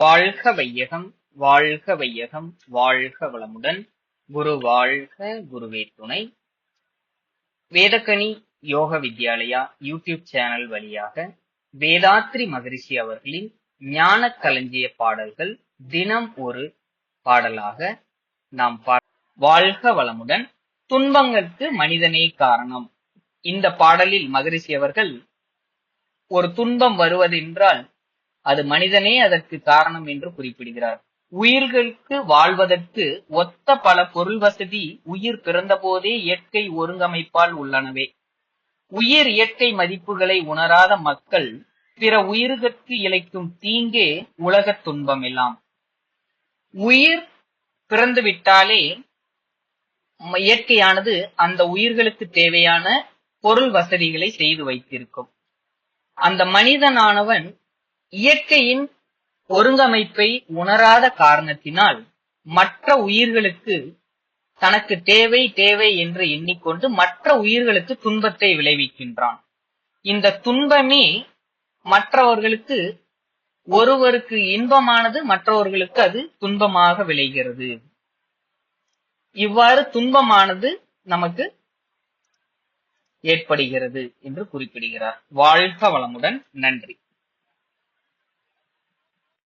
வாழ்க வையகம் வாழ்க வையகம் வாழ்க வளமுடன். குரு வாழ்க குருவே துணை. வேதக்கணி யோக வித்யாலயா யூடியூப் சேனல் வழியாக வேதாத்ரி மகரிஷி அவர்களின் ஞான களஞ்சிய பாடல்கள் தினம் ஒரு பாடலாக நாம் பா வாழ்க வளமுடன். துன்பங்களுக்கு மனிதனே காரணம். இந்த பாடலில் மகரிஷி அவர்கள் ஒரு துன்பம் வருவதென்றால் அது மனிதனே அதற்கு காரணம் என்று குறிப்பிடுகிறார். உயிர்களுக்கு வாழ்வதற்கு ஒத்த பல பொருள் வசதி உயிர் பிறந்தபோதே இயற்கை ஒருங்கமைப்பால் உள்ளனவே. உயிர் இயற்கை மதிப்புகளை உணராத மக்கள் பிற உயிர்களுக்கு இழைக்கும் தீங்கே உலகத் துன்பம் எல்லாம் உயிர் பிறந்துவிட்டாலே இயற்கையானது அந்த உயிர்களுக்கு தேவையான பொருள் வசதிகளை செய்து வைத்திருக்கும். அந்த மனிதனானவன் இயற்கையின் ஒருங்கமைப்பை உணராத காரணத்தினால் மற்ற உயிர்களுக்கு தனக்கு தேவை தேவை என்று எண்ணிக்கொண்டு மற்ற உயிர்களுக்கு துன்பத்தை விளைவிக்கின்றான். இந்த துன்பமே மற்றவர்களுக்கு ஒருவருக்கு இன்பமானது மற்றவர்களுக்கு அது துன்பமாக விளைகிறது. இவ்வாறு துன்பமானது நமக்கு ஏற்படுகிறது என்று குறிப்பிடுகிறார். வாழ்க வளமுடன். நன்றி.